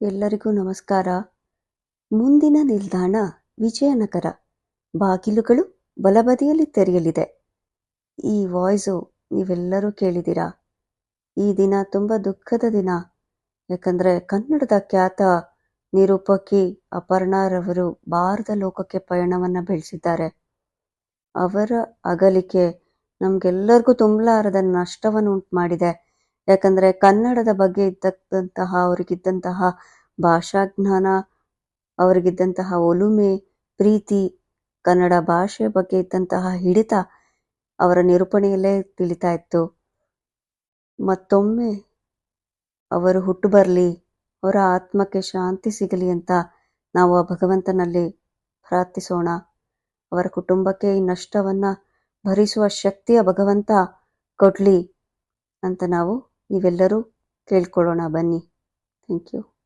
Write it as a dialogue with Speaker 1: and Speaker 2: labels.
Speaker 1: ಎಲ್ಲರಿಗೂ ನಮಸ್ಕಾರ. ಮುಂದಿನ ನಿಲ್ದಾಣ ವಿಜಯನಗರ. ಬಾಗಿಲುಗಳು ಬಲಬದಿಯಲ್ಲಿ ತೆರೆಯಲಿದೆ. ಈ ವಾಯ್ಸು ನೀವೆಲ್ಲರೂ ಕೇಳಿದ್ದೀರಾ? ಈ ದಿನ ತುಂಬ ದುಃಖದ ದಿನ. ಯಾಕಂದ್ರೆ ಕನ್ನಡದ ಖ್ಯಾತ ನಿರೂಪಕಿ ಅಪರ್ಣಾರವರು ಭಾರತ ಲೋಕಕ್ಕೆ ಪಯಣವನ್ನು ಬೆಳೆಸಿದ್ದಾರೆ. ಅವರ ಅಗಲಿಕೆ ನಮಗೆಲ್ಲರಿಗೂ ತುಂಬಲಾರದ ನಷ್ಟವನ್ನು ಉಂಟು ಮಾಡಿದೆ. ಯಾಕಂದ್ರೆ ಕನ್ನಡದ ಬಗ್ಗೆ ಇದ್ದಂತಹ ಅವರಿಗಿದ್ದಂತಹ ಭಾಷಾಜ್ಞಾನ, ಅವರಿಗಿದ್ದಂತಹ ಒಲುಮೆ, ಪ್ರೀತಿ, ಕನ್ನಡ ಭಾಷೆ ಬಗ್ಗೆ ಇದ್ದಂತಹ ಹಿಡಿತ ಅವರ ನಿರೂಪಣೆಯಲ್ಲೇ ತಿಳಿತಾ ಇತ್ತು. ಮತ್ತೊಮ್ಮೆ ಅವರು ಹುಟ್ಟು ಬರಲಿ, ಅವರ ಆತ್ಮಕ್ಕೆ ಶಾಂತಿ ಸಿಗಲಿ ಅಂತ ನಾವು ಆ ಭಗವಂತನಲ್ಲಿ ಪ್ರಾರ್ಥಿಸೋಣ. ಅವರ ಕುಟುಂಬಕ್ಕೆ ಈ ನಷ್ಟವನ್ನು ಭರಿಸುವ ಶಕ್ತಿಯ ಭಗವಂತ ಕೊಡಲಿ ಅಂತ ನಾವು ನೀವೆಲ್ಲರೂ ಕೇಳ್ಕೊಳ್ಳೋಣ ಬನ್ನಿ. Thank you.